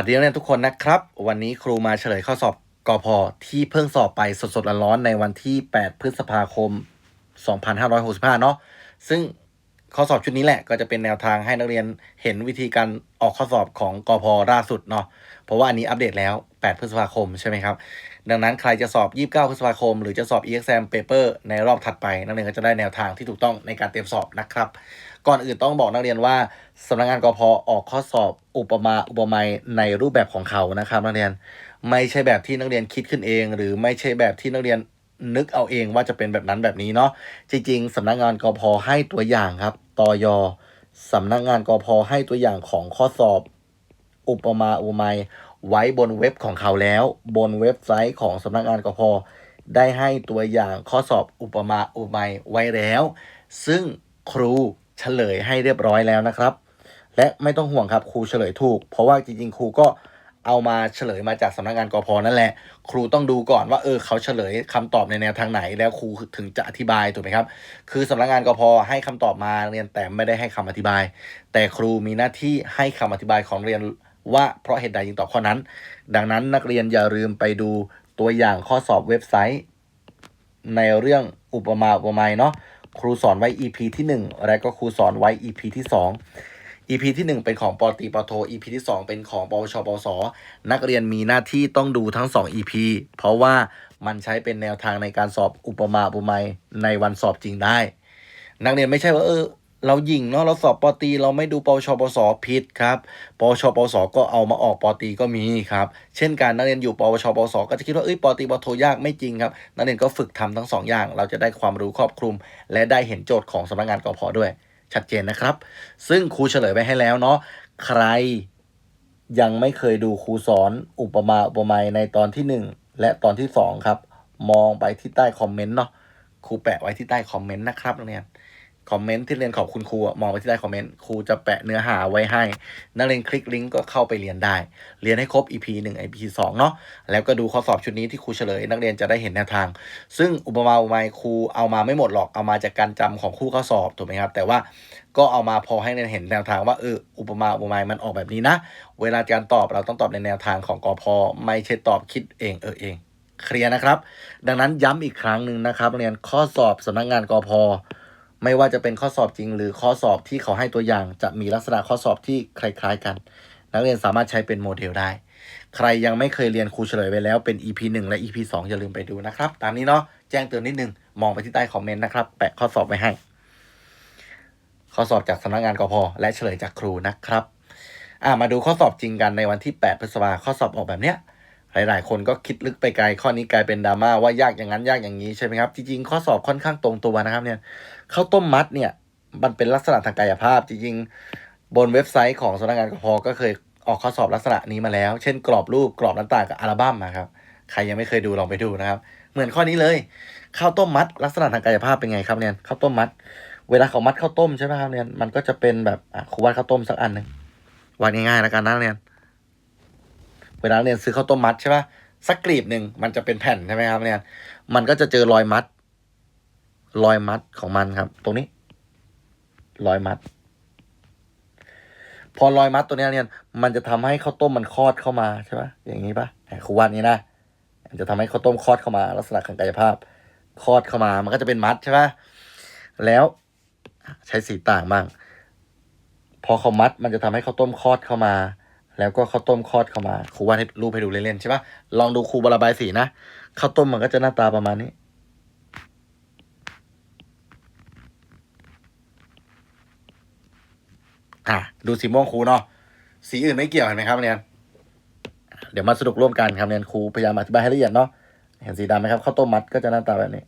สวัสดีนักเรียนทุกคนนะครับ วันนี้ครูมาเฉลยข้อสอบกอพอที่เพิ่งสอบไปสดๆร้อนๆในวันที่ 8 พฤษภาคม 2565 เนาะซึ่งข้อสอบชุดนี้แหละก็จะเป็นแนวทางให้นักเรียนเห็นวิธีการออกข้อสอบของกอพอล่าสุดเนาะเพราะว่าอันนี้อัปเดตแล้ว 8 พฤษภาคมใช่ไหมครับ ดังนั้นใครจะสอบ 29 พฤษภาคม หรือจะสอบ exam paper ในรอบถัดไป นักเรียนก็จะได้แนวทางที่ถูกต้องในการเตรียมสอบนะครับ ก่อนอื่นต้องบอกนักเรียนว่าสำนักงานกพออกข้อสอบอุปมาอุปไมยในรูปแบบของเขานะครับนักเรียนไม่ใช่แบบที่นักเรียนคิดขึ้นเอง หรือไม่ใช่แบบที่นักเรียนนึกเอาเองว่าจะเป็นแบบนั้นแบบนี้เนาะจริง ๆสำนักงานกพให้ตัวอย่างครับตยสำนักงานกพให้ตัวอย่างของข้อสอบอุปมาอุปไมยไว้บนเว็บของเขาแล้ว บนเว็บไซต์ของสำนักงานกพได้ให้ตัวอย่างข้อสอบอุปมาอุปไมยไว้แล้ว ซึ่งครู เฉลยให้เรียบร้อยแล้วนะครับ และไม่ต้องห่วงครับครูเฉลยถูก เพราะว่าจริงๆครูก็เอามาเฉลยมาจากสำนักงานกพนั่นแหละ ครูต้องดูก่อนว่าเออเขาเฉลยคำตอบในแนวทางไหน แล้วครูถึงจะอธิบายถูกไหมครับ คือสำนักงานกพให้คำตอบมาเรียนแต่ไม่ได้ให้คำอธิบาย แต่ครูมีหน้าที่ให้คำอธิบายของเรียนว่าเพราะเหตุใดจึงตอบข้อนั้น ดังนั้นนักเรียนอย่าลืมไปดูตัวอย่างข้อสอบเว็บไซต์ ในเรื่องอุปมาอุปไมยเนาะ ครูสอนไว้ EP ที่ 1 และก็ครูสอนไว้ EP ที่ 2 EP ที่ 1 เป็นของปอตีปอโท EP ที่ 2 เป็นของปวชปวส นักเรียนมีหน้าที่ต้องดูทั้ง 2 EP เพราะว่ามันใช้เป็นแนวทางในการสอบอุปมาอุปไมยในวันสอบจริงได้ นักเรียนไม่ใช่ว่าเออ เราหยิงเนาะเราสอบปอตี เราไม่ดูปชปสผิดครับปชปสก็เอามาออกปอตีก็มีครับ เช่นการนักเรียนอยู่ปวชปสก็จะคิดว่าเอ้ยปอตีปอโทยากไม่จริงครับนักเรียนก็ฝึกทำทั้งสองอย่าง เราจะได้ความรู้ครอบคลุม และได้เห็นโจทย์ของสำนักงานกพด้วย ชัดเจนนะครับ ซึ่งครูเฉลยไปให้แล้วเนาะใครยังไม่เคยดูครูสอนอุปมาอุปไมยในตอนที่หนึ่งและตอนที่สองครับมองไปที่ใต้คอมเมนต์เนาะครูแปะไว้ที่ใต้คอมเมนต์นะครับนักเรียน คอมเมนต์ที่เรียนขอบคุณครูมองไปที่ใต้คอมเมนต์ครูจะแปะเนื้อหาไว้ให้ นักเรียนคลิกลิงก์ก็เข้าไปเรียนได้ เรียนให้ครบ EP 1 EP 2เนาะแล้วก็ดูข้อสอบชุดนี้ที่ครูเฉลย นักเรียนจะได้เห็นแนวทาง ซึ่งอุปมาอุปไมยครูเอามาไม่หมดหรอกเอามาจากการจำของคู่ข้อสอบถูกไหมครับแต่ว่าก็เอามาพอให้นักเรียนเห็นแนวทางว่าเอออุปมาอุปไมยมันออกแบบนี้นะ เวลาการตอบเราต้องตอบในแนวทางของกอพไม่ใช่ตอบคิดเองเออเองเคลียร์นะครับ ดังนั้นย้ำอีกครั้งหนึ่งนะครับนักเรียนข้อสอบสำนักงานกอพ ไม่ว่าจะเป็นข้อสอบจริง หรือข้อสอบที่เขาให้ตัวอย่าง จะมีลักษณะข้อสอบที่คล้าย ๆ กัน นักเรียนสามารถใช้เป็นโมเดลได้ ใครยังไม่เคยเรียนครูเฉลยไปแล้วเป็น EP 1 และ EP 2 อย่าลืมไปดูนะครับ ตามนี้เนาะแจ้งเตือนนิดนึง มองไปที่ใต้คอมเมนต์นะครับ แปะข้อสอบไว้ให้ ข้อสอบจากสำนักงานกพและเฉลยจากครูนะครับอ่ามาดูข้อสอบจริงกันในวันที่ 8 พฤษภาข้อสอบออกแบบเนี้ยหลายๆ คนก็คิดลึกไปไกลข้อนี้กลายเป็นดราม่าว่ายากอย่างนั้นยากอย่างนี้ใช่ไหมครับ จริงๆ ข้อสอบค่อนข้างตรงตัวนะครับเนี่ย ข้าวต้มมัดเนี่ย มันเป็นลักษณะทางกายภาพ จริงๆ บนเว็บไซต์ของสำนักงานกพก็เคยออกข้อสอบลักษณะนี้มาแล้ว เช่น กรอบรูปกรอบน้าต่างกับอัลบั้มนะครับ ใครยังไม่เคยดูลองไปดูนะครับ เหมือนข้อนี้เลย ข้าวต้มมัด ลักษณะทางกายภาพเป็นไงครับเนี่ยข้าวต้มมัด เวลาเขามัดข้าวต้มใช่ไหมครับเนี่ยมันก็จะเป็นแบบครูวาดข้าวต้มสักอันหนึ่งวาดง่ายๆแล้วกันนะเนี่ยเวลาเรียนซื้อข้าวต้มมัดใช่ปะสักกลีบหนึ่งมันจะเป็นแผ่นใช่ไหมครับเนี่ยมันก็จะเจอรอยมัด รอยมัดของมันครับ ตรงนี้ รอยมัด พอรอยมัดตัวนี้เนี่ย มันจะทำให้ข้าวต้มมันคลอดเข้ามาใช่ปะอย่างนี้ปะครูวาดนี้นะมันจะทำให้ข้าวต้มคลอดเข้ามา ลักษณะของกายภาพคลอดเข้ามา มันก็จะเป็นมัดใช่ปะแล้วใช้สีต่างบ้าง พอเขามัดมันจะทำให้ข้าวต้มคลอดเข้ามา แล้วก็ข้าวต้มคลอดเข้ามาครูวาดให้รูปให้ดูเล่นๆใช่ปะลองดูครูบระบายสีนะข้าวต้มมันก็จะหน้าตาประมาณนี้ อะดูสีม่วงครูเนาะสีอื่นไม่เกี่ยวเห็นไหมครับเรียนเดี๋ยวมาสรุปร่วมกันครับเรียนครูพยายามอธิบายให้ละเอียดเนาะเห็นสีดำไหมครับข้าวต้มมัดก็จะหน้าตาแบบนี้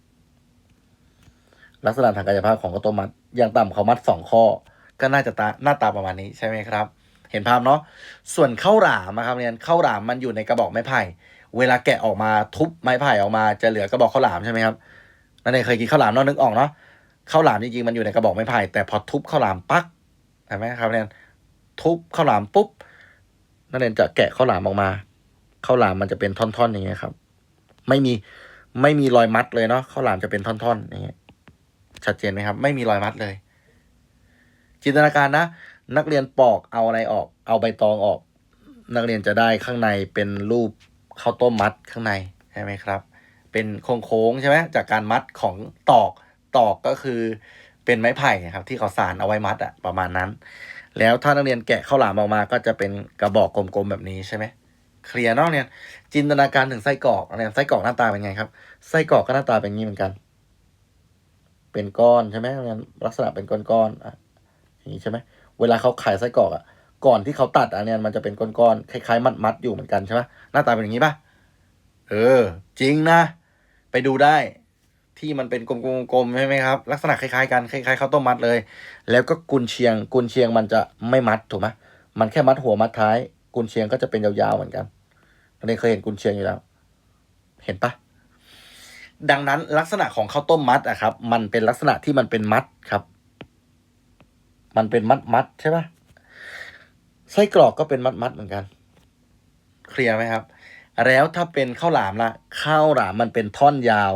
ลักษณะทางกายภาพของข้าวต้มมัดอย่างต่ำเขามัดสองข้อ ก็น่าจะตาหน้าตาประมาณนี้ใช่ไหมครับ เห็นภาพเนาะส่วนข้าวหลามนะครับเรียนข้าวหลามมันอยู่ในกระบอกไม้ไผ่ เวลาแกะออกมาทุบไม้ไผ่ออกมาจะเหลือกระบอกข้าวหลามใช่ไหมครับนั่นเองเคยกินข้าวหลามเนาะนึกออกเนาะข้าวหลามจริงๆมันอยู่ในกระบอกไม้ไผ่แต่พอทุบข้าวหลามปักเห็นไหมครับเนี่ยทุบข้าวหลามปุ๊บนั่นเองจะแกะข้าวหลามออกมาข้าวหลามมันจะเป็นท่อนๆอย่างเงี้ยครับ ไม่มีไม่มีรอยมัดเลยเนาะข้าวหลามจะเป็นท่อนๆอย่างเงี้ยชัดเจนไหมครับ ไม่มีรอยมัดเลย จินตนาการนะ นักเรียนปอกเอาอะไรออก เอาใบตองออก นักเรียนจะได้ข้างในเป็นรูปข้าวต้มมัดข้างในใช่ไหมครับ เป็นโค้งๆใช่ไหมจากการมัดของตอกตอกก็คือ เป็นไม้ไผ่ครับ ที่เขาสานเอาไว้มัดอะประมาณนั้น แล้วถ้านักเรียนแกะข้าวหลามออกมาก็จะเป็นกระบอกกลมๆแบบนี้ใช่ไหมเคลียร์นอกเนี่ยจินตนาการถึงไส้กรอกนักเรียไส้กรอกหน้าตาเป็นไงครับไส้กรอกก็หน้าตาเป็นอย่างนี้เหมือนกัน เป็นก้อนใช่ไหมนักเรียนลักษณะเป็นก้อนๆอะอย่างนี้ใช่ไหมเวลาเขาขายไส้กรอกอะก่อนที่เขาตัดอันเนี้ยมันจะเป็นก้อนๆคล้ายๆ มัดๆอยู่เหมือนกันใช่ไหมหน้าตาเป็นอย่างนี้ป่ะเออ จริงนะ ไปดูได้ ที่มันเป็นกลมๆใช่ไหมครับ ลักษณะคล้ายๆกันคล้ายๆข้าวต้มมัดเลย แล้วก็กุนเชียง กุนเชียงมันจะไม่มัดถูกไหมมันแค่มัดหัวมัดท้าย กุนเชียงก็จะเป็นยาวๆเหมือนกันอันนี้เคยเห็นกุนเชียงอยู่แล้ว เห็นปะดังนั้นลักษณะของข้าวต้มมัดอะครับ มันเป็นลักษณะที่มันเป็นมัดครับ มันเป็นมัดมัดใช่ปะไส้กรอกก็เป็นมัดมัดเหมือนกัน เคลียร์ไหมครับ แล้วถ้าเป็นข้าวหลามล่ะข้าวหลามมันเป็นท่อนยาว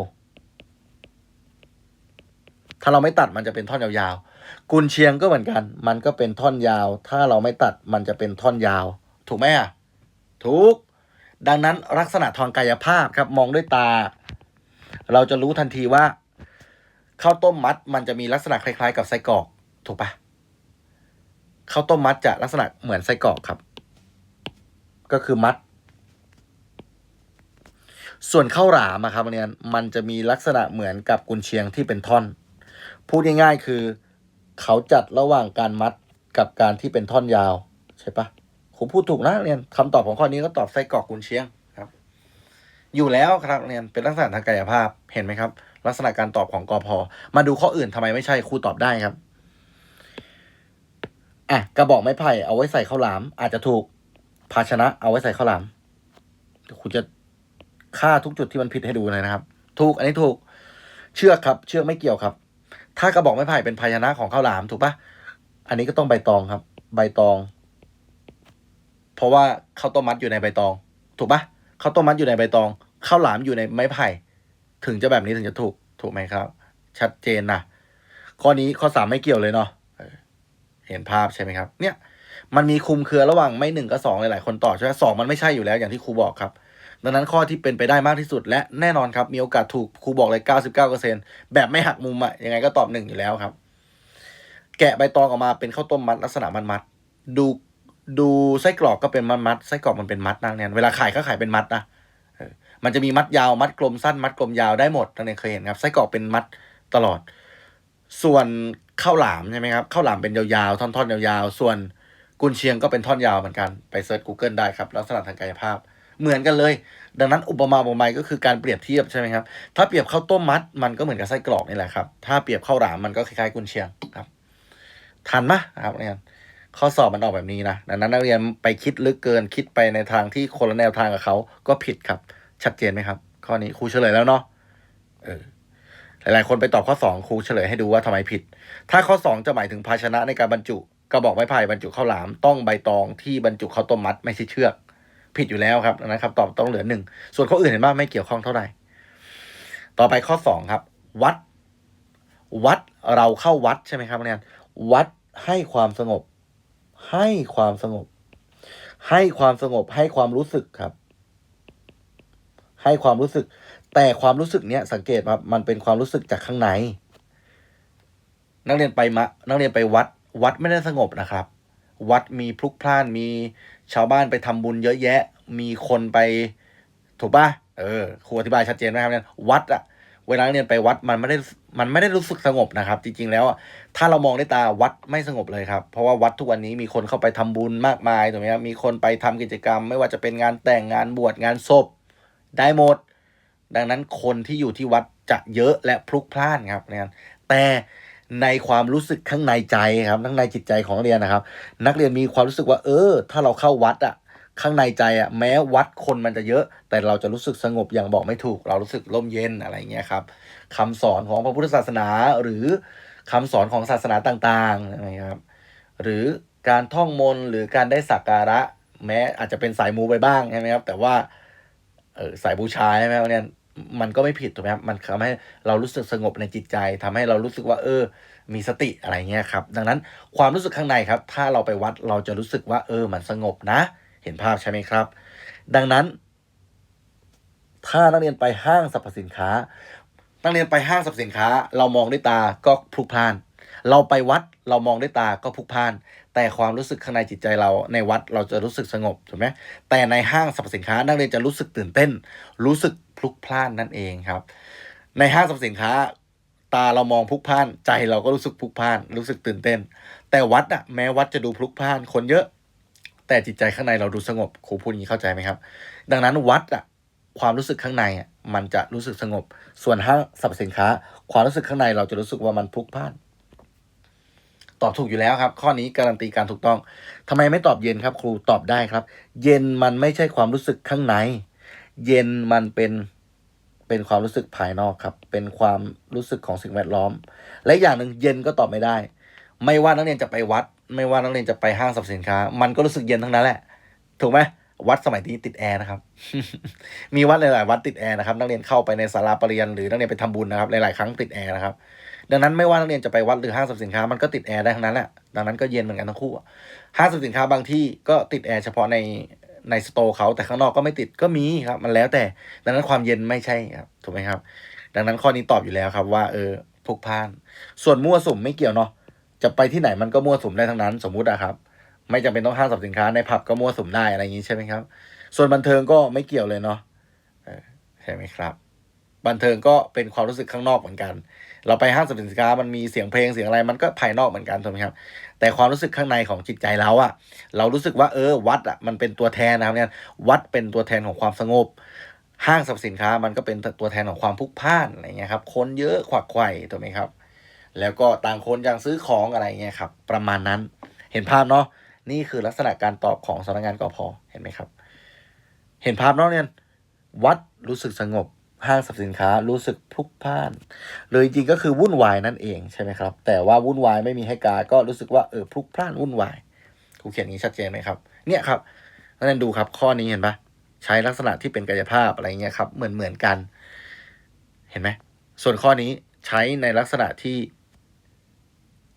ถ้าเราไม่ตัดมันจะเป็นท่อนยาวๆ กุนเชียงก็เหมือนกัน มันก็เป็นท่อนยาว ถ้าเราไม่ตัดมันจะเป็นท่อนยาว ถูกไหมอะ ถูก ดังนั้นลักษณะทางกายภาพครับมองด้วยตา เราจะรู้ทันทีว่าข้าวต้มมัดมันจะมีลักษณะคล้ายๆ กับไส้กรอก ถูกปะข้าวต้มมัดจะลักษณะเหมือนไส้กรอกครับ ก็คือมัด ส่วนข้าวหลามครับเนี่ยมันจะมีลักษณะเหมือนกับกุนเชียงที่เป็นท่อน พูดง่ายๆคือ เขาจัดระหว่างการมัดกับการที่เป็นท่อนยาว ใช่ปะครูพูดถูกนะเรียนคำตอบของข้อนี้ก็ตอบไส้กรอกกุนเชียงครับ อยู่แล้วครับเรียนเป็นลักษณะทางกายภาพเห็นไหมครับ ลักษณะการตอบของกอพอมาดูข้ออื่นทำไมไม่ใช่ครูตอบได้ครับอะกระบอกไม้ไผ่เอาไว้ใส่ข้าวหลาม อาจจะถูกภาชนะเอาไว้ใส่ข้าวหลามครูจะค่าทุกจุดที่มันผิดให้ดูเลยนะครับ ถูกอันนี้ถูก เชือกครับ เชือกไม่เกี่ยวครับ ถ้ากระบอกไม้ไผ่เป็นภาชนะของข้าวหลามถูกปะอันนี้ก็ต้องใบตองครับ ใบตอง เพราะว่าข้าวต้มมัดอยู่ในใบตอง ถูกปะข้าวต้มมัดอยู่ในใบตองข้าวหลามอยู่ในไม้ไผ่ ถึงจะแบบนี้ถึงจะถูกถูกไหมครับ ชัดเจนนะข้อนี้ข้อสามไม่เกี่ยวเลยเนาะเห็นภาพใช่ไหมครับ เนี่ย มันมีคุมเครือระหว่างไม่หนึ่งกับสองหลายๆคนตอบใช่ไหมสองมันไม่ใช่อยู่แล้วอย่างที่ครูบอกครับ ดังนั้นข้อที่เป็นไปได้มากที่สุด และแน่นอนครับ มีโอกาสถูกครูบอกเลย 99%แบบไม่หักมุมอะยังไงก็ตอบหนึ่งอยู่แล้วครับ แกะใบตองออกมาเป็นข้าวต้มมัดลักษณะมัดมัดดูดูไส้กรอกก็เป็นมัดมัดไส้กรอกมันเป็นมัดนะเนี่ยเวลาขายก็ขายเป็นมัดนะมันจะมีมัดยาวมัดกลมสั้นมัดกลมยาวได้หมดนั่นเองเคยเห็นครับไส้กรอกเป็นมัดตลอด ส่วนข้าวหลามใช่ไหมครับข้าวหลามเป็นยาวๆท่อนๆยาวๆส่วนกุนเชียงก็เป็นท่อนยาวเหมือนกันไปเซิร์ช Google ได้ครับ ลักษณะทางกายภาพ เหมือนกันเลย ดังนั้นอุปมาอุปไมยก็คือการเปรียบเทียบใช่ไหมครับ ถ้าเปรียบข้าวต้มมัดมันก็เหมือนกับไส้กรอกนี่แหละครับ ถ้าเปรียบข้าวหลามมันก็คล้ายๆกุนเชียงครับทันไหมครับนักเรียนข้อสอบมันออกแบบนี้นะดังนั้นนักเรียนไปคิดลึกเกินคิดไปในทางที่คนละแนวทางกับเขาก็ผิดครับ ชัดเจนไหมครับ ข้อนี้ครูเฉลยแล้วเนาะเออหลายๆคนไปตอบข้อสองครูเฉลยให้ดูว่าทำไมผิด ถ้าข้อสองจะหมายถึงภาชนะในการบรรจุกระบอกไม้ไผ่บรรจุข้าวหลาม ต้องใบตองที่บรรจุข้าวต้มมัดไม่ใช่เชือก ผิดอยู่แล้วครับดังนั้นคำตอบต้องเหลือหนึ่งส่วนข้ออื่นเห็นว่าไม่เกี่ยวข้องเท่าไหร่ ต่อไปข้อสองครับ วัด วัดเราเข้าวัดใช่ไหมครับเนี่ยวัดให้ความสงบ ให้ความสงบ ให้ความสงบให้ความรู้สึกครับ ให้ความรู้สึก แต่ความรู้สึกเนี้ยสังเกตครับมันเป็นความรู้สึกจากข้างใน นักเรียนไปมานักเรียนไปวัด วัดไม่ได้สงบนะครับ วัดมีพลุกพล่านมีชาวบ้านไปทำบุญเยอะแยะ มีคนไปถูกปะเออครูอธิบายชัดเจนไหมครับเนี่ยวัดอะเวลาเรียนไปวัดมันไม่ได้มันไม่ได้รู้สึกสงบนะครับ จริง ๆ แล้วอะถ้าเรามองด้วยตาวัดไม่สงบเลยครับ เพราะว่าวัดทุกวันนี้มีคนเข้าไปทำบุญมากมายถูกไหมครับมีคนไปทำกิจกรรม ไม่ว่าจะเป็นงานแต่งงานบวชงานศพ ได้หมด ดังนั้นคนที่อยู่ที่วัดจะเยอะและพลุกพล่านครับเนี่ยแต่ ในความรู้สึกข้างในใจครับข้างในจิตใจของนักเรียนนะครับ นักเรียนมีความรู้สึกว่า เออ ถ้าเราเข้าวัดอะข้างในใจอะแม้วัดคนมันจะเยอะ แต่เราจะรู้สึกสงบอย่างบอกไม่ถูก เรารู้สึกร่มเย็นอะไรเงี้ยครับคำสอนของพระพุทธศาสนาหรือคำสอนของศาสนาต่างๆนะครับ หรือการท่องมนต์หรือการได้สักการะ แม้อาจจะเป็นสายมูไปบ้างใช่ไหมครับ แต่ว่าเออสายบูชาใช่ไหมเนี่ย มันก็ไม่ผิดถูกไหมครับมันทำให้เรารู้สึกสงบในจิตใจทำให้เรารู้สึกว่าเออ มีสติอะไรเงี้ยครับ ดังนั้นความรู้สึกข้างในครับ ถ้าเราไปวัดเราจะรู้สึกว่า เออ มันสงบนะ เห็นภาพใช่ไหมครับ ดังนั้น ถ้านักเรียนไปห้างสรรพสินค้า นักเรียนไปห้างสรรพสินค้า เรามองด้วยตาก็พลุกพล่าน เราไปวัดเรามองด้วยตาก็พลุกพล่าน แต่ความรู้สึกข้างในจิตใจเราในวัดเราจะรู้สึกสงบถูกไหมแต่ในห้างสรรพสินค้านักเรียนจะรู้สึกตื่นเต้น รู้สึกพลุกพล่านนั่นเองครับ ในห้างสรรพสินค้า ตาเรามองพลุกพล่าน ใจเราก็รู้สึกพลุกพล่าน รู้สึกตื่นเต้น แต่วัดอะแม้วัดจะดูพลุกพล่านคนเยอะ แต่จิตใจข้างในเราดูสงบครูพูดอย่างนี้เข้าใจไหมครับ ดังนั้นวัดอะความรู้สึกข้างในอะมันจะรู้สึกสงบ ส่วนห้างสรรพสินค้า ความรู้สึกข้างในเราจะรู้สึกว่ามันพลุกพล่าน ตอบถูกอยู่แล้วครับ ข้อนี้การันตีการถูกต้องทำไมไม่ตอบเย็นครับ ครูตอบได้ครับ เย็นมันไม่ใช่ความรู้สึกข้างใน เย็นมันเป็นเป็นความรู้สึกภายนอกครับ เป็นความรู้สึกของสิ่งแวดล้อม และอย่างหนึ่งเย็นก็ตอบไม่ได้ ไม่ว่านักเรียนจะไปวัด ไม่ว่านักเรียนจะไปห้างสรรพสินค้า มันก็รู้สึกเย็นทั้งนั้นแหละ ถูกไหมวัดสมัยนี้ติดแอร์นะครับ มีวัดหลาย ๆ วัดติดแอร์นะครับ นักเรียนเข้าไปในศาลาปรริญญาหรือนักเรียนไปทำบุญนะครับ หลาย ๆ ครั้งติดแอร์นะครับ ดังนั้นไม่ว่านักเรียนจะไปวัดหรือห้างสรรพสินค้ามันก็ติดแอร์ได้ทั้งนั้นแหละดังนั้นก็เย็นเหมือนกันทั้งคู่ห้างสรรพสินค้าบางที่ก็ติดแอร์เฉพาะในในสโตร์เขาแต่ข้างนอกก็ไม่ติดก็มีครับ มันแล้วแต่ดังนั้นความเย็นไม่ใช่ครับถูกไหมครับ ดังนั้นข้อนี้ตอบอยู่แล้วครับว่าเออพกพาน ส่วนมั่วสุมไม่เกี่ยวเนาะจะไปที่ไหนมันก็มั่วสุมได้ทั้งนั้น สมมุติอะครับ ไม่จำเป็นต้องห้างสรรพสินค้าในผับก็มั่วสุมได้อะไรอย่างนี้ใช่ไหมครับ ส่วนบันเทิงก็ไม่เกี่ยวเลยเนาะใช่ไหมครับ บันเทิงก็เป็นความรู้สึกข้างนอกเหมือนกัน เราไปห้างสรรพสินค้ามันมีเสียงเพลงเสียงอะไรมันก็ภายนอกเหมือนกันถูกไหมครับ แต่ความรู้สึกข้างในของจิตใจเราอะเรารู้สึกว่าเออวัดอะมันเป็นตัวแทนนะครับเนี่ยวัดเป็นตัวแทนของความสงบ ห้างสรรพสินค้ามันก็เป็นตัวแทนของความพลุกพล่านอะไรเงี้ยครับคนเยอะขวักไขว่ถูกไหมครับ แล้วก็ต่างคนอย่างซื้อของอะไรเงี้ยครับประมาณนั้นเห็นภาพเนาะนี่คือลักษณะการตอบของสำนักงานกพเห็นไหมครับ เห็นภาพเนาะเนี่ยวัดรู้สึกสงบ ห้างสรรพสินค้ารู้สึกพลุกพล่านเลยจริงก็คือวุ่นวายนั่นเองใช่ไหมครับ แต่ว่าวุ่นวายไม่มีให้กาก็รู้สึกว่าเออพลุกพล่านวุ่นวายครูเขียนอย่างนี้ชัดเจนไหมครับ เนี่ยครับนั่นดูครับข้อนี้เห็นปะใช้ลักษณะที่เป็นกายภาพอะไรเงี้ยครับ เหมือนเหมือนกัน เห็นไหมส่วนข้อนี้ใช้ในลักษณะที่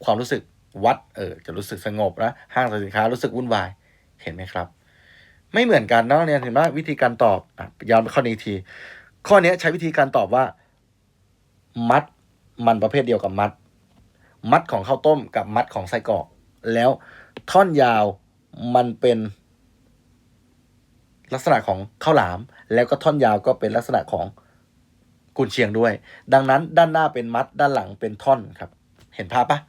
ความรู้สึกวัดเออจะรู้สึกสงบนะห้างสรรพสินค้ารู้สึกวุ่นวายเห็นไหมครับ ไม่เหมือนกันนะเนี่ยเห็นไหมวิธีการตอบอะย้อนข้อนี้ที ข้อนี้ใช้วิธีการตอบว่า มัดมันประเภทเดียวกับมัด มัดของข้าวต้มกับมัดของไส้กรอก แล้วท่อนยาวมันเป็น ลักษณะของข้าวหลาม แล้วก็ท่อนยาวก็เป็นลักษณะของกุนเชียงด้วย ดังนั้นด้านหน้าเป็นมัดด้านหลังเป็นท่อนครับ เห็นภาพปะ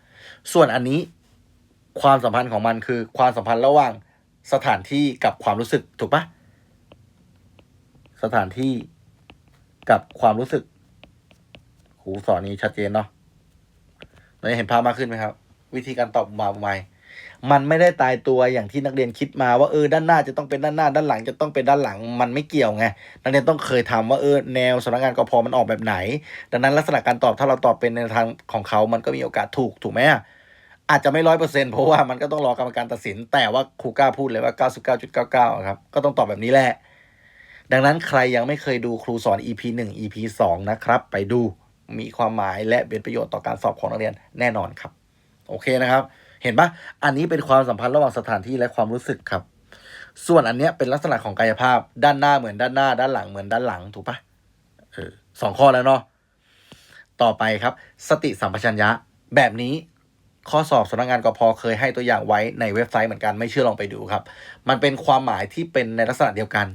ส่วนอันนี้ความสัมพันธ์ของมันคือความสัมพันธ์ระหว่างสถานที่กับความรู้สึกถูกปะสถานที่ กับความรู้สึกครูสอนนี้ชัดเจนเนาะเราจะเห็นภาพมากขึ้นไหมครับ วิธีการตอบมาใหม่มันไม่ได้ตายตัวอย่างที่นักเรียนคิดมาว่าเออด้านหน้าจะต้องเป็นด้านหน้า ด้านหลังจะต้องเป็นด้านหลัง มันไม่เกี่ยวไงนักเรียนต้องเคยทำว่าเออแนวสำนักงานกพมันออกแบบไหน ดังนั้นลักษณะการตอบถ้าเราตอบเป็นในทางของเขา มันก็มีโอกาสถูกถูกไหมอาจจะไม่ร้อยเปอร์เซ็นต์เพราะว่ามันก็ต้องรอกรรมการตัดสิน แต่ว่าครูกล้าพูดเลยว่า 99.99 ครับ ก็ต้องตอบแบบนี้แหละ ดังนั้นใครยังไม่เคยดูครูสอน EP 1 EP 2 นะครับ ไปดูมีความหมายและเป็นประโยชน์ต่อการสอบของนักเรียนแน่นอนครับ โอเคนะครับ เห็นปะอันนี้เป็นความสัมพันธ์ระหว่างสถานที่และความรู้สึกครับ ส่วนอันเนี้ยเป็นลักษณะของกายภาพ ด้านหน้าเหมือนด้านหน้า ด้านหลังเหมือนด้านหลังถูกปะเออสองข้อแล้วเนาะต่อไปครับ สติสัมปชัญญะ แบบนี้ข้อสอบสำนักงานกพเคยให้ตัวอย่างไว้ในเว็บไซต์เหมือนกันไม่เชื่อลองไปดูครับ มันเป็นความหมายที่เป็นในลักษณะเดียวกัน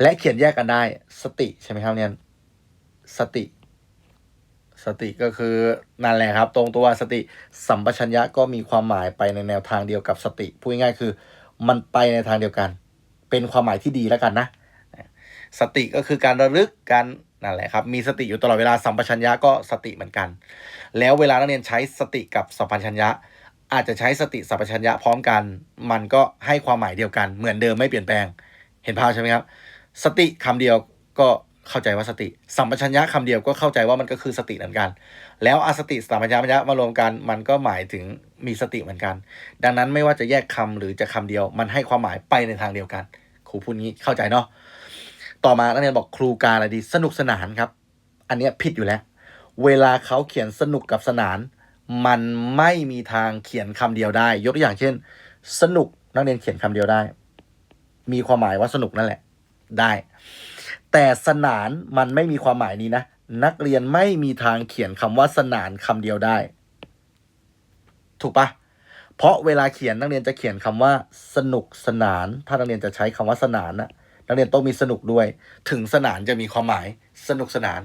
และเขียนแยกกันได้ สติใช่ไหมครับเนี่ยสติ สติก็คือนั่นแหละครับ ตรงตัวสติสัมปชัญญะก็มีความหมายไปในแนวทางเดียวกับสติพูดง่ายๆคือ มันไปในทางเดียวกัน เป็นความหมายที่ดีแล้วกันนะ สติก็คือการระลึกการนั่นแหละครับมีสติอยู่ตลอดเวลาสัมปชัญญะก็สติเหมือนกัน แล้วเวลานักเรียนใช้สติกับสัมปชัญญะ อาจจะใช้สติสัมปชัญญะพร้อมกัน มันก็ให้ความหมายเดียวกัน เหมือนเดิมไม่เปลี่ยนแปลง เห็นภาพใช่ไหมครับ สติคำเดียวก็เข้าใจว่าสติ สัมปชัญญะคำเดียวก็เข้าใจว่ามันก็คือสติเหมือนกัน แล้วอสติสัมปชัญญะมารวมกัน มันก็หมายถึงมีสติเหมือนกัน ดังนั้นไม่ว่าจะแยกคำหรือจะคำเดียว มันให้ความหมายไปในทางเดียวกัน ครูพูดงี้เข้าใจเนาะต่อมานักเรียนบอกครูการอะไรดี สนุกสนานครับ อันนี้ผิดอยู่แล้ว เวลาเขาเขียนสนุกกับสนาน มันไม่มีทางเขียนคำเดียวได้ ยกตัวอย่างเช่น สนุกนักเรียนเขียนคำเดียวได้ มีความหมายว่าสนุกนั่นแหละ ได้ แต่สนานมันไม่มีความหมายนี้นะ นักเรียนไม่มีทางเขียนคำว่าสนานคำเดียวได้ ถูกปะเพราะเวลาเขียนนักเรียนจะเขียนคำว่าสนุกสนาน ถ้านักเรียนจะใช้คำว่าสนานนะนักเรียนต้องมีสนุกด้วย ถึงสนานจะมีความหมาย สนุกสนาน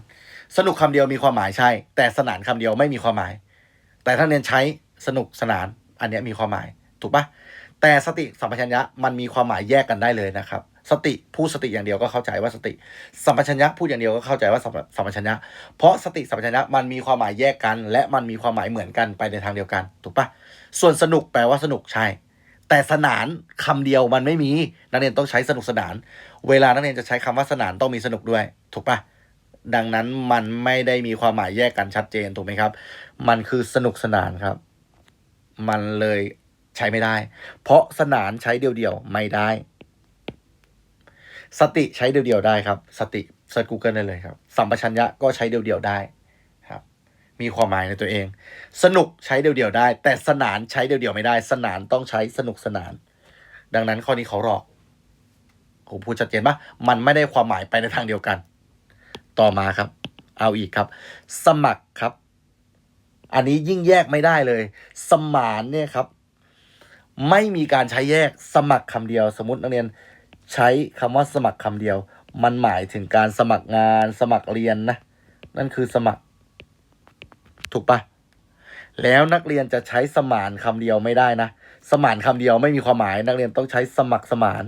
สนุกคำเดียวมีความหมายใช่ แต่สนานคำเดียวไม่มีความหมาย แต่ถ้าเรียนใช้สนุกสนาน อันนี้มีความหมาย ถูกปะแต่สติสัมปชัญญะมันมีความหมายแยกกันได้เลยนะครับ สติพูดสติอย่างเดียวก็เข้าใจว่าสติ สัมปชัญญะพูดอย่างเดียวก็เข้าใจว่าสัมปสัมปชัญญะ เพราะสติสัมปชัญญะมันมีความหมายแยกกัน และมันมีความหมายเหมือนกันไปในทางเดียวกัน ถูกปะส่วนสนุกแปลว่าสนุกใช่ แต่สนานคำเดียวมันไม่มีนักเรียนต้องใช้สนุกสนาน เวลานักเรียนจะใช้คำว่าสนานต้องมีสนุกด้วย ถูกปะดังนั้นมันไม่ได้มีความหมายแยกกันชัดเจนถูกไหมครับ มันคือสนุกสนานครับ มันเลยใช้ไม่ได้ เพราะสนานใช้เดียวๆไม่ได้ สติใช้เดียวๆได้ครับ สติเซิร์ช Google ได้เลยครับ สัมปชัญญะก็ใช้เดียวๆได้ครับ มีความหมายในตัวเอง สนุกใช้เดียวๆได้ แต่สนานใช้เดียวๆไม่ได้ สนานต้องใช้สนุกสนาน ดังนั้นข้อนี้เขาหลอกผมพูดชัดเจนปะมันไม่ได้ความหมายไปในทางเดียวกัน ต่อมาครับ เอาอีกครับ สมัครครับ อันนี้ยิ่งแยกไม่ได้เลย สมานเนี่ยครับ ไม่มีการใช้แยกสมัครคำเดียว สมมตินักเรียน ใช้คำว่าสมัครคำเดียว มันหมายถึงการสมัครงานสมัครเรียนนะ นั่นคือสมัคร ถูกปะแล้วนักเรียนจะใช้สมานคำเดียวไม่ได้นะ สมานคำเดียวไม่มีความหมาย นักเรียนต้องใช้สมัครสมาน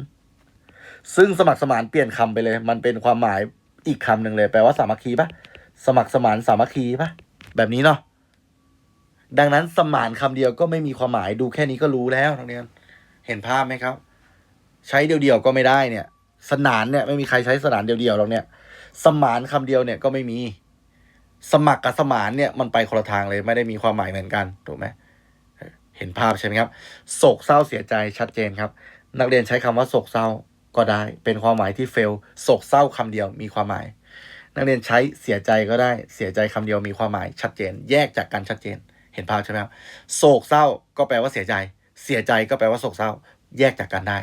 ซึ่งสมัครสมานเปลี่ยนคำไปเลย มันเป็นความหมายอีกคำหนึ่งเลยแปลว่าสามัคคีปะสมัครสมานสามัคคีปะแบบนี้เนาะดังนั้นสมานคำเดียวก็ไม่มีความหมายดูแค่นี้ก็รู้แล้วนักเรียน เห็นภาพไหมครับ ใช้เดียวๆก็ไม่ได้เนี่ย สนานเนี่ยไม่มีใครใช้สนานเดียวๆหรอกเนี่ย สมานคำเดียวเนี่ยก็ไม่มี สมัครกับสมานเนี่ยมันไปคนละทางเลยไม่ได้มีความหมายเหมือนกันถูกไหมเห็นภาพใช่ไหมครับโศกเศร้าเสียใจชัดเจนครับ นักเรียนใช้คำว่าโศกเศร้าก็ได้ เป็นความหมายที่เฟลโศกเศร้าคำเดียวมีความหมาย นักเรียนใช้เสียใจก็ได้เสียใจคำเดียวมีความหมายชัดเจน แยกจากกันชัดเจน เห็นภาพใช่ไหมครับโศกเศร้าก็แปลว่าเสียใจ เสียใจก็แปลว่าโศกเศร้า แยกจากกันได้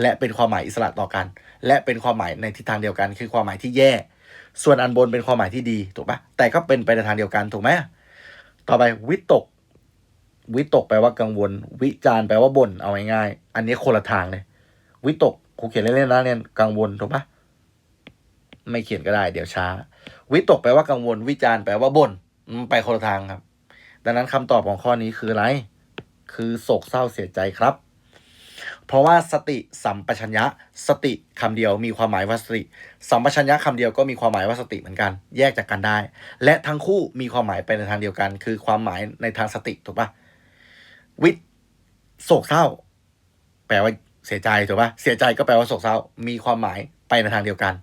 และเป็นความหมายอิสระต่อกัน และเป็นความหมายในทิศทางเดียวกัน คือความหมายที่แย่ ส่วนอันบนเป็นความหมายที่ดีถูกปะแต่ก็เป็นไปในทางเดียวกันถูกไหมต่อไปวิตก วิตกแปลว่ากังวล วิจารแปลว่าบ่นเอาง่ายๆอันนี้คนละทางเลยวิตกครูเขียนเล่นๆนะเนี่ยกังวลถูกปะไม่เขียนก็ได้ เดี๋ยวช้า วิตกแปลว่ากังวล วิจารแปลว่าบ่นมันไปคนละทางครับ ดังนั้นคำตอบของข้อนี้คืออะไร คือโศกเศร้าเสียใจครับ เพราะว่าสติสัมปชัญญะ สติคำเดียวมีความหมายว่าสติ สัมปชัญญะคำเดียวก็มีความหมายว่าสติเหมือนกัน แยกจากกันได้ และทั้งคู่มีความหมายไปในทางเดียวกัน คือความหมายในทางสติถูกปะวิตโศกเศร้า แปลว่าเสียใจถูกปะเสียใจก็แปลว่าโศกเศร้า มีความหมายไปในทางเดียวกัน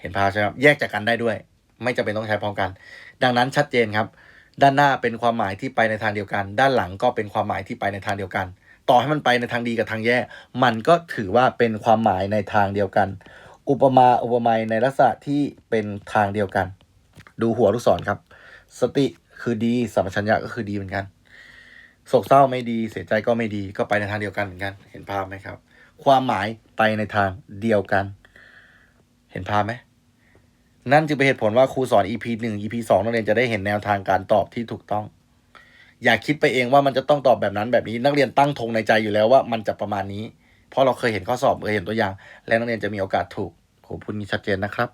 เห็นภาพใช่ไหมแยกจากกันได้ด้วย ไม่จำเป็นต้องใช้พร้อมกัน ดังนั้นชัดเจนครับ ด้านหน้าเป็นความหมายที่ไปในทางเดียวกัน ด้านหลังก็เป็นความหมายที่ไปในทางเดียวกัน ต่อให้มันไปในทางดีกับทางแย่ มันก็ถือว่าเป็นความหมายในทางเดียวกัน อุปมาอุปไมยในลักษณะที่เป็นทางเดียวกัน ดูหัวลูกศรครับ สติคือดีสัมปชัญญะก็คือดีเหมือนกันโศกเศร้าไม่ดีเสียใจก็ไม่ดีก็ไปในทางเดียวกันเหมือนกัน เห็นภาพไหมครับ ความหมายไปในทางเดียวกัน เห็นภาพไหมนั่นจึงเป็นเหตุผลว่าครูสอน EP หนึ่ง EP สองนักเรียนจะได้เห็นแนวทางการตอบที่ถูกต้อง อย่าคิดไปเองว่ามันจะต้องตอบแบบนั้นแบบนี้ นักเรียนตั้งธงในใจอยู่แล้วว่ามันจะประมาณนี้ เพราะเราเคยเห็นข้อสอบเคยเห็นตัวอย่าง และนักเรียนจะมีโอกาสถูกโหพูดนี้ชัดเจนนะครับ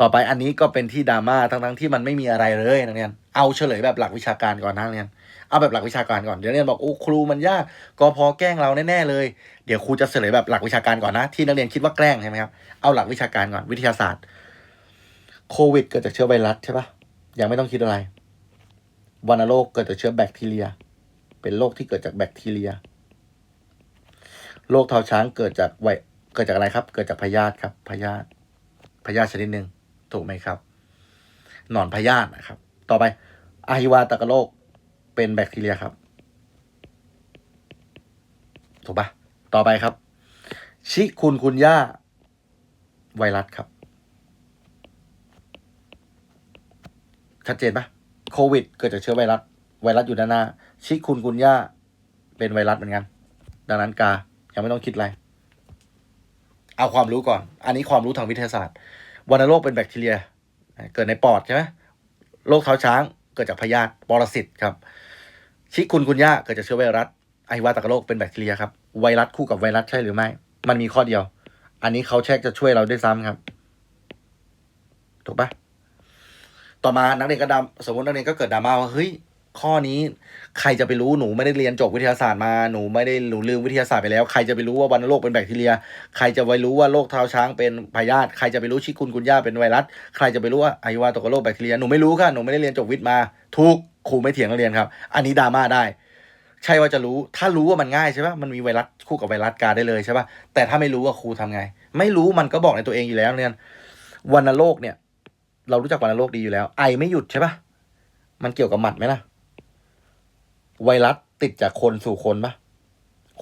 ต่อไปอันนี้ก็เป็นที่ดราม่าทั้งๆที่มันไม่มีอะไรเลยนักเรียน เอาเฉลยแบบหลักวิชาการก่อนนะนักเรียน เอาแบบหลักวิชาการก่อนเดี๋ยวนักเรียนบอกโอ้ครูมันยากก็พอแกล้งเราแน่ๆเลย เดี๋ยวครูจะเฉลยแบบหลักวิชาการก่อนนะ ที่นักเรียนคิดว่าแกล้งใช่ไหมครับเอาหลักวิชาการก่อนวิทยาศาสตร์โควิดเกิดจากเชื้อไวรัสใช่ปะยังไม่ต้องคิดอะไร วัณโรคเกิดจากเชื้อแบคทีเรีย เป็นโรคที่เกิดจากแบคทีเรีย โรคเท้าช้างเกิดจากไวเกิดจากอะไรครับ เกิดจากพยาธิครับ พยาธิ พยาธิชนิดหนึ่งถูกไหมครับ หนอนพยาธินะครับ ต่อไปอะฮิวาตกโรคเป็นแบคทีเรียครับ ถูกปะต่อไปครับ ชิคุนคุนย่า ไวรัสครับ ชัดเจนปะ โควิด เกิดจากเชื้อไวรัส ไวรัสอยู่ด้านหน้า ชิคุนกุนย่าเป็นไวรัสเหมือนกัน ดังนั้นกา ยังไม่ต้องคิดอะไร เอาความรู้ก่อน อันนี้ความรู้ทางวิทยาศาสตร์วัณโรคเป็นแบคทีเรีย เกิดในปอดใช่ไหมโรคเท้าช้าง เกิดจากพยาธิปรสิตครับ ชิคุนกุนย่าเกิดจากเชื้อไวรัส ไอวาตกโรคเป็นแบคทีเรียครับ ไวรัสคู่กับไวรัสใช่หรือไม่ มันมีข้อเดียว อันนี้เขาแช็กจะช่วยเราด้วยซ้ำครับ ถูกปะ ต่อมานักเรียนก็ดำสมมตินักเรียนก็เกิดดราม่าว่าเฮ้ยข้อนี้ใครจะไปรู้หนูไม่ได้เรียนจบวิทยาศาสตร์มาหนูไม่ได้หนูลืมวิทยาศาสตร์ไปแล้วใครจะไปรู้ว่าวัณโรคเป็นแบคทีเรีย ใครจะไปรู้ว่าโรคเท้าช้างเป็นพยาธิใครจะไปรู้ชิคุนกุนย่าเป็นไวรัสใครจะไปรู้ว่าไอวาตกโรคแบคทีเรียหนูไม่รู้ค่ะหนูไม่ได้เรียนจบวิทย์มาถูกครูไม่เถียงนักเรียนครับ อันนี้ดราม่าได้ ใช่ว่าจะรู้ถ้ารู้ว่ามันง่ายใช่ปะมันมีไวรัสคู่กับไวรัสกาได้เลยใช่ปะแต่ถ้าไม่รู้ว่าครูทำไง ไม่รู้มันก็บอกในตัวเองอยู่แล้วเรียนวัณโรคเนี่ย เรารู้จักวัณโรคดีอยู่แล้ว ไอไม่หยุดใช่ปะมันเกี่ยวกับหมัดไหมล่ะ ไวรัสติดจากคนสู่คนปะ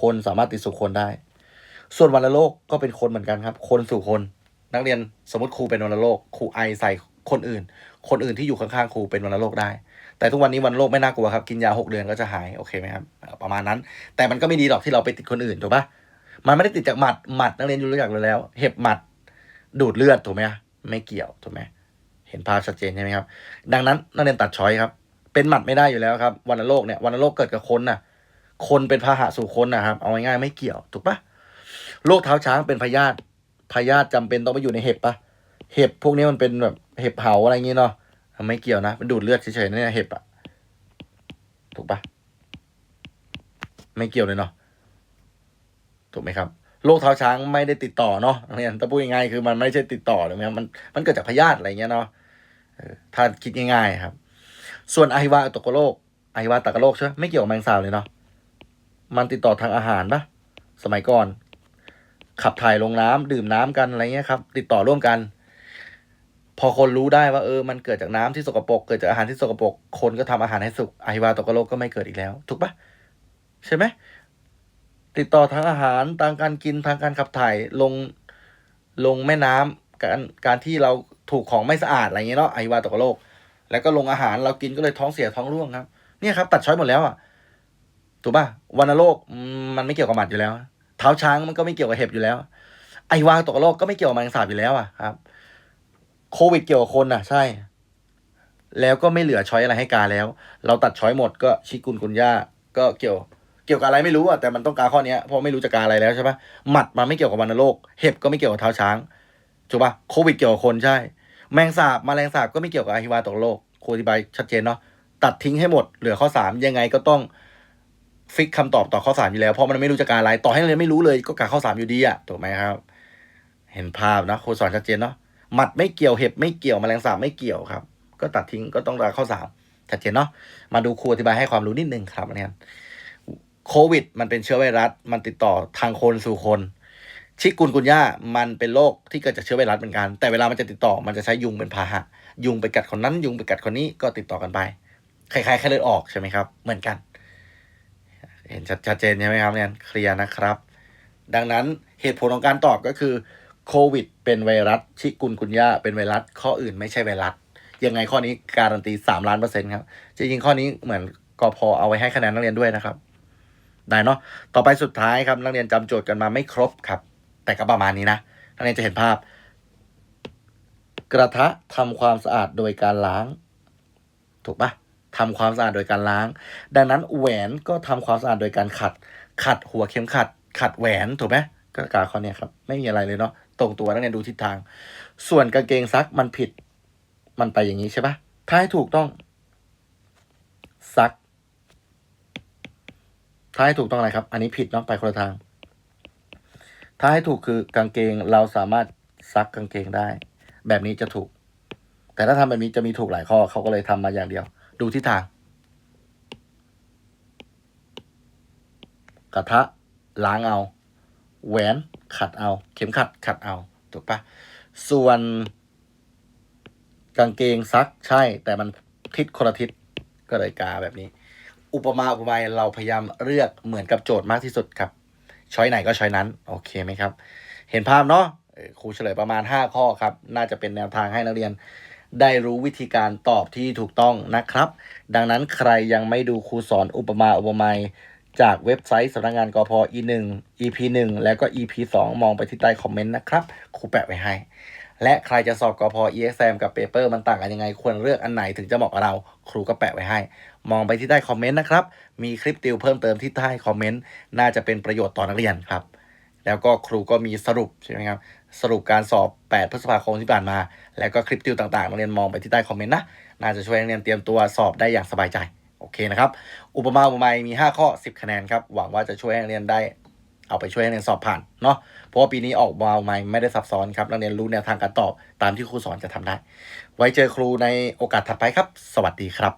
คนสามารถติดสู่คนได้ ส่วนวัณโรคก็เป็นคนเหมือนกันครับ คนสู่คน นักเรียนสมมติครูเป็นวัณโรคครูไอใส่คนอื่น คนอื่นที่อยู่ข้างๆครูเป็นวัณโรคได้ แต่ทุกวันนี้วัณโรคไม่น่ากลัวครับ กินยาหกเดือนก็จะหายโอเคไหมครับ ประมาณนั้น แต่มันก็ไม่ดีหรอกที่เราไปติดคนอื่นถูกปะมันไม่ได้ติดจากหมัดหมัดนักเรียนรู้จักเลยแล้ว เห็บหมัดดูดเลือดถูกไหมไม่เกี่ยวถูกไหม เห็นภาพชัดเจนใช่ไหมครับ ดังนั้นนักเรียนตัดช้อยครับ เป็นหมัดไม่ได้อยู่แล้วครับวัณโรคเนี่ยวัณโรคเกิดกับคนน่ะ คนเป็นพาหะสู่คนนะครับ เอาง่ายๆไม่เกี่ยว ถูกปะโรคเท้าช้างเป็นพยาธิพยาธิจำเป็นต้องไปอยู่ในเห็บปะเห็บพวกนี้มันเป็นแบบเห็บเผาอะไรอย่างงี้เนาะไม่เกี่ยวนะมันดูดเลือดเฉยๆนะเนี่ยเห็บอะถูกปะไม่เกี่ยวเลยเนาะถูกไหมครับโรคเท้าช้างไม่ได้ติดต่อเนาะเรียถ้าพูดง่ายๆคือมันไม่ใช่ติดต่อถูกไหมครับมันมันเกิดจากพยาธิอะไรเงี้ยเนาะ ถ้าคิดง่ายๆครับ ส่วนอหิวาตกโรคอหิวาตกโรคใช่ไหมไม่เกี่ยวกับแมงสาบเลยเนาะมันติดต่อทางอาหารปะสมัยก่อน ขับถ่ายลงน้ำดื่มน้ำกันอะไรเงี้ยครับ ติดต่อร่วมกัน พอคนรู้ได้ว่าเออ มันเกิดจากน้ำที่สกปรกเกิดจากอาหารที่สกปรกคนก็ทำอาหารให้สุกอหิวาตกโรคก็ไม่เกิดอีกแล้ว ถูกปะใช่ไหมติดต่อทางอาหารทางการกินทางการขับถ่ายลงลงแม่น้ำการการที่เราถูกของไม่สะอาดอะไรเงี้ยเนาะไอวาตกโรคแล้วก็ลงอาหารเรากินก็เลยท้องเสียท้องร่วงครับ เนี่ยครับ ตัดช้อยหมดแล้วอะถูกป่ะวัณโรคมันไม่เกี่ยวกับหมัดอยู่แล้วเท้าช้างมันก็ไม่เกี่ยวกับเห็บอยู่แล้ว ไอวาตกโรคก็ไม่เกี่ยวกับแมลงสาบอยู่แล้วอะครับ โควิดเกี่ยวกับคนอะ ใช่ แล้วก็ไม่เหลือช้อยอะไรให้กาแล้ว เราตัดช้อยหมดก็ชิกุนกุนย่าก็เกี่ยวเกี่ยวกับอะไรไม่รู้อะแต่มันต้องการข้อเนี้ยเพราะไม่รู้จะการอะไรแล้วใช่ปะหมัดมันไม่เกี่ยวกับวัณโรคเห็บก็ไม่เกี่ยวกับเท้าช้าง ถูกป่ะโควิดเกี่ยวกับคนใช่ แมงสาบแมลงสาบก็ไม่เกี่ยวกับอหิวาตกโรคครูอธิบายชัดเจนเนาะตัดทิ้งให้หมดเหลือข้อสามยังไงก็ต้องฟิกคำตอบต่อข้อสามอยู่แล้วเพราะมันไม่รู้จะการอะไรต่อให้เรียนไม่รู้เลยก็การข้อสามอยู่ดีอะถูกไหมครับ เห็นภาพนะครูสอนชัดเจนเนาะหมัดไม่เกี่ยวเห็บไม่เกี่ยวแมลงสาบไม่เกี่ยวครับ ก็ตัดทิ้งก็ต้องการข้อสามชัดเจนเนาะมาดูครูอธิบายให้ความรู้นิดนึงครับเนี่ยโควิด มันเป็นเชื้อไวรัสมันติดต่อทางคนสู่คน ชิกุนกุนย่ามันเป็นโรคที่เกิดจากเชื้อไวรัสเหมือนกัน แต่เวลามันจะติดต่อมันจะใช้ยุงเป็นพาหะ ยุงไปกัดคนนั้น ยุงไปกัดคนนี้ก็ติดต่อกันไปคล้ายๆแค่เลือดออกใช่ไหมครับ เหมือนกัน เห็นชัดเจนใช่ไหมครับเนี่ยเคลียร์นะครับ ดังนั้นเหตุผลของการตอบก็คือโควิด เป็นไวรัสชิกุนกุนย่าเป็นไวรัสข้ออื่นไม่ใช่ไวรัสยังไงข้อนี้การันตีสามล้านเปอร์เซ็นต์ครับจริงๆข้อนี้เหมือนกอพอเอาไว้ให้คะแนนนักเรียนด้วยนะครับได้เนาะต่อไปสุดท้ายครับนักเรียนจำโจทย์กันมาไม่ครบครับ แต่ก็ประมาณนี้นะนักเรียนจะเห็นภาพ กระทะทำความสะอาดโดยการล้าง ถูกปะทำความสะอาดโดยการล้าง ดังนั้นแหวนก็ทำความสะอาดโดยการขัด ขัดหัวเข็มขัด ขัดแหวนถูกไหมก็กาข้อเนี้ยครับ ไม่มีอะไรเลยเนาะตรงตัวนักเรียนดูทิศทาง ส่วนกางเกงซักมันผิด มันไปอย่างนี้ใช่ปะถ้าให้ถูกต้อง ซัก ถ้าให้ถูกต้องอะไรครับ อันนี้ผิดเนาะไปคนละทาง ถ้าให้ถูกคือกางเกงเราสามารถซักกางเกงได้ แบบนี้จะถูก แต่ถ้าทำแบบนี้จะมีถูกหลายข้อเขาก็เลยทำมาอย่างเดียว ดูทิศทาง กระทะล้างเอา แหวนขัดเอา เข็มขัดขัดเอาถูกปะส่วนกางเกงซักใช่ แต่มันทิศคนละทิศก็เลยกาแบบนี้ อุปมาอุปไมยเราพยายามเลือกเหมือนกับโจทย์มากที่สุดครับ ช้อยไหนก็ช้อยนั้น โอเคไหมครับ เห็นภาพเนาะครูเฉลยประมาณ 5 ข้อครับ น่าจะเป็นแนวทางให้นักเรียน ได้รู้วิธีการตอบที่ถูกต้องนะครับ ดังนั้นใครยังไม่ดูครูสอนอุปมาอุปไมยจากเว็บไซต์สำนักงานกพ E1 EP 1แล้วก็ EP 2 มองไปที่ใต้คอมเมนต์นะครับ ครูแปะไว้ให้ และใครจะสอบกพ EXAM กับเปเปอร์มันต่างกันยังไง ควรเลือกอันไหนถึงจะเหมาะกับเรา ครูก็แปะไว้ให้ มองไปที่ใต้คอมเมนต์นะครับ มีคลิปติวเพิ่มเติมที่ใต้คอมเมนต์ น่าจะเป็นประโยชน์ต่อนักเรียนครับ แล้วก็ครูก็มีสรุปใช่ไหมครับ สรุปการสอบ 8 พฤษภาคมที่ผ่านมา แล้วก็คลิปติวต่างๆ นักเรียนมองไปที่ใต้คอมเมนต์นะ น่าจะช่วยนักเรียนเตรียมตัวสอบได้อย่างสบายใจ โอเคนะครับ อุปมาอุปไมยมี 5 ข้อ 10 คะแนนครับ หวังว่าจะช่วยนักเรียนได้ เอาไปช่วยนักเรียนสอบผ่านเนาะ เพราะว่าปีนี้ออกมาอุปไมยไม่ได้ซับซ้อนครับ นักเรียนรู้แนวทางการตอบตามที่ครูสอนจะทำได้ ไว้เจอครูในโอกาสถัดไปครับ สวัสดีครับ